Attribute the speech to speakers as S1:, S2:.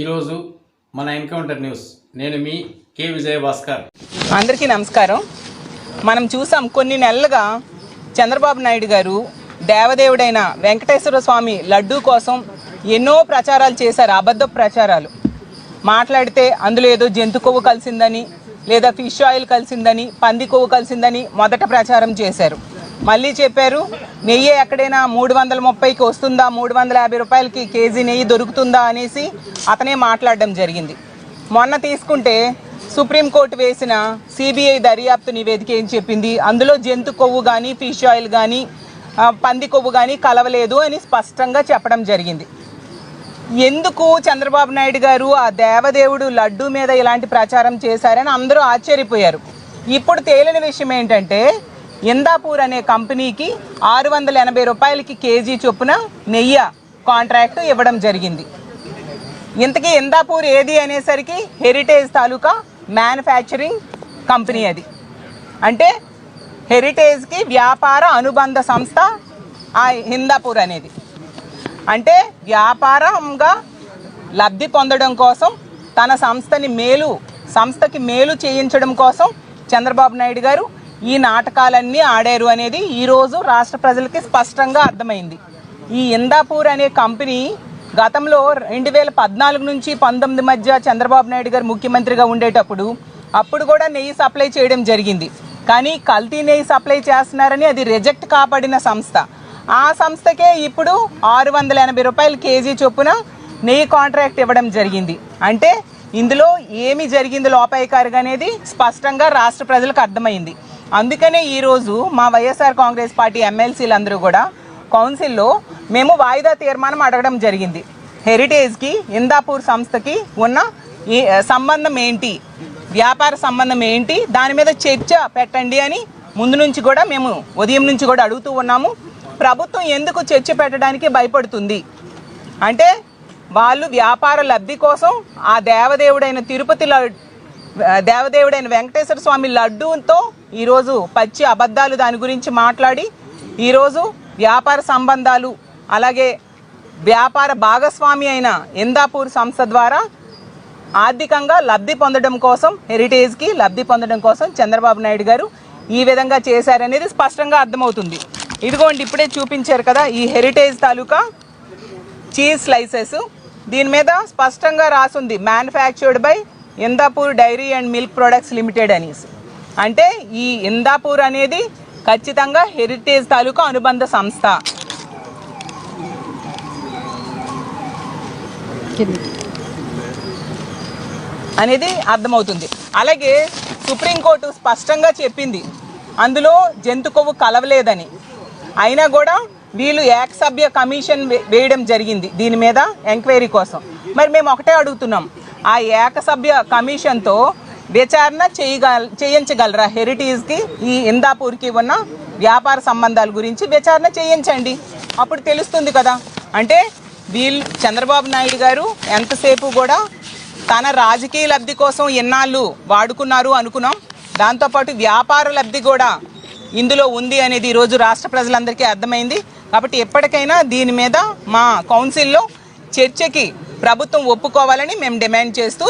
S1: ఈరోజు మన encounter news. నేను మీ కే విజయ భాస్కర్
S2: అందరికీ నమస్కారం. మనం చూసాం కొన్ని నెలలుగా చంద్రబాబు నాయుడు గారు దేవదేవుడైన వెంకటేశ్వర స్వామి లడ్డూ కోసం ఎన్నో ప్రచారాలు చేశారు అబద్ధ ప్రచారాలు. మాట్లాడితే అందులో ఏదో జంతు కొవ్వు కలిసిందని లేదా ఫిష్ ఆయిల్ కలిసిందని పంది కొవ్వు కలిసిందని మొదట ప్రచారం చేశారు. మళ్ళీ చెప్పారు నెయ్యి ఎక్కడైనా మూడు వందల ముప్పైకి వస్తుందా? మూడు వందల యాభై రూపాయలకి కేజీ నెయ్యి దొరుకుతుందా? అనేసి అతనే మాట్లాడడం జరిగింది. మొన్న తీసుకుంటే సుప్రీంకోర్టు వేసిన సిబిఐ దర్యాప్తు నివేదిక ఏం చెప్పింది? అందులో జంతు కొవ్వు కానీ ఫిష్ ఆయిల్ కానీ పంది కొవ్వు కానీ కలవలేదు అని స్పష్టంగా చెప్పడం జరిగింది. ఎందుకు చంద్రబాబు నాయుడు గారు ఆ దేవదేవుడు లడ్డు మీద ఇలాంటి ప్రచారం చేశారని అందరూ ఆశ్చర్యపోయారు. ఇప్పుడు తేలిన విషయం ఏంటంటే ఇందాపూర్ అనే కంపెనీకి ఆరు వందల ఎనభై రూపాయలకి కేజీ చొప్పున నెయ్యి కాంట్రాక్ట్ ఇవ్వడం జరిగింది. ఇంతకీ ఇందాపూర్ ఏది అనేసరికి హెరిటేజ్ తాలూకా మ్యానుఫ్యాక్చరింగ్ కంపెనీ అది. అంటే హెరిటేజ్కి వ్యాపార అనుబంధ సంస్థ ఆ హిందాపూర్ అనేది. అంటే వ్యాపారంగా లబ్ధి పొందడం కోసం తన సంస్థని మేలు సంస్థకి మేలు చేయించడం కోసం చంద్రబాబు నాయుడు గారు ఈ నాటకాలన్నీ ఆడారు అనేది ఈరోజు రాష్ట్ర ప్రజలకి స్పష్టంగా అర్థమైంది. ఈ ఇందాపూర్ అనే కంపెనీ గతంలో రెండు వేల పద్నాలుగు నుంచి పంతొమ్మిది మధ్య చంద్రబాబు నాయుడు గారు ముఖ్యమంత్రిగా ఉండేటప్పుడు అప్పుడు కూడా నెయ్యి సప్లై చేయడం జరిగింది. కానీ కల్తీ నెయ్యి సప్లై చేస్తున్నారని అది రిజెక్ట్ కాపాడిన సంస్థ. ఆ సంస్థకే ఇప్పుడు ఆరు వందల ఎనభై రూపాయలు కేజీ చొప్పున నెయ్యి కాంట్రాక్ట్ ఇవ్వడం జరిగింది. అంటే ఇందులో ఏమి జరిగింది లోపాయికారుగా అనేది స్పష్టంగా రాష్ట్ర ప్రజలకు అర్థమైంది. అందుకనే ఈరోజు మా వైఎస్ఆర్ కాంగ్రెస్ పార్టీ ఎమ్మెల్సీలందరూ కూడా కౌన్సిల్లో మేము వాయిదా తీర్మానం అడగడం జరిగింది. హెరిటేజ్కి ఇందాపూర్ సంస్థకి ఉన్న ఈ సంబంధం ఏంటి? వ్యాపార సంబంధం ఏంటి? దాని మీద చర్చ పెట్టండి అని ముందు నుంచి కూడా మేము ఉదయం నుంచి కూడా అడుగుతూ ఉన్నాము. ప్రభుత్వం ఎందుకు చర్చ పెట్టడానికి భయపడుతుంది? అంటే వాళ్ళు వ్యాపార లబ్ధి కోసం ఆ దేవదేవుడైన తిరుపతి లడ్- దేవదేవుడైన వెంకటేశ్వర స్వామి లడ్డూతో ఈరోజు పచ్చి అబద్ధాలు దాని గురించి మాట్లాడి ఈరోజు వ్యాపార సంబంధాలు అలాగే వ్యాపార భాగస్వామి అయిన ఇందాపూర్ సంస్థ ద్వారా ఆర్థికంగా లబ్ధి పొందడం కోసం హెరిటేజ్కి లబ్ధి పొందడం కోసం చంద్రబాబు నాయుడు గారు ఈ విధంగా చేశారనేది స్పష్టంగా అర్థమవుతుంది. ఇదిగోండి ఇప్పుడే చూపించారు కదా ఈ హెరిటేజ్ తాలూకా చీజ్ స్లైసెస్. దీని మీద స్పష్టంగా రాసుంది manufactured by Indapur dairy and milk products limited అనేసి. అంటే ఈ ఇందాపూర్ అనేది ఖచ్చితంగా హెరిటేజ్ తాలూకా అనుబంధ సంస్థ. అనేది అర్థమవుతుంది. అలాగే సుప్రీంకోర్టు స్పష్టంగా చెప్పింది. అందులో జంతు కొవ్వు కలవలేదని. అయినా కూడా వీళ్ళు ఏకసభ్య కమిషన్ వే- వేయడం జరిగింది. దీని మీద ఎంక్వైరీ కోసం. మరి మేము ఒకటే అడుగుతున్నాం. ఆ ఏకసభ్య కమిషన్తో విచారణ చేయగల చేయించగలరా? హెరిటేజ్కి ఈ ఇందాపూర్కి ఉన్న వ్యాపార సంబంధాల గురించి విచారణ చేయించండి. అప్పుడు తెలుస్తుంది కదా. అంటే వీళ్ళు చంద్రబాబు నాయుడు గారు ఎంతసేపు కూడా తన రాజకీయ లబ్ధి కోసం ఎన్నాళ్ళు వాడుకున్నారు అనుకున్నాం. దాంతోపాటు వ్యాపార లబ్ధి కూడా ఇందులో ఉంది అనేది ఈరోజు రాష్ట్ర ప్రజలందరికీ అర్థమైంది. కాబట్టి ఎప్పటికైనా దీని మీద మా కౌన్సిల్లో చర్చకి ప్రభుత్వం ఒప్పుకోవాలని మేము డిమాండ్ చేస్తూ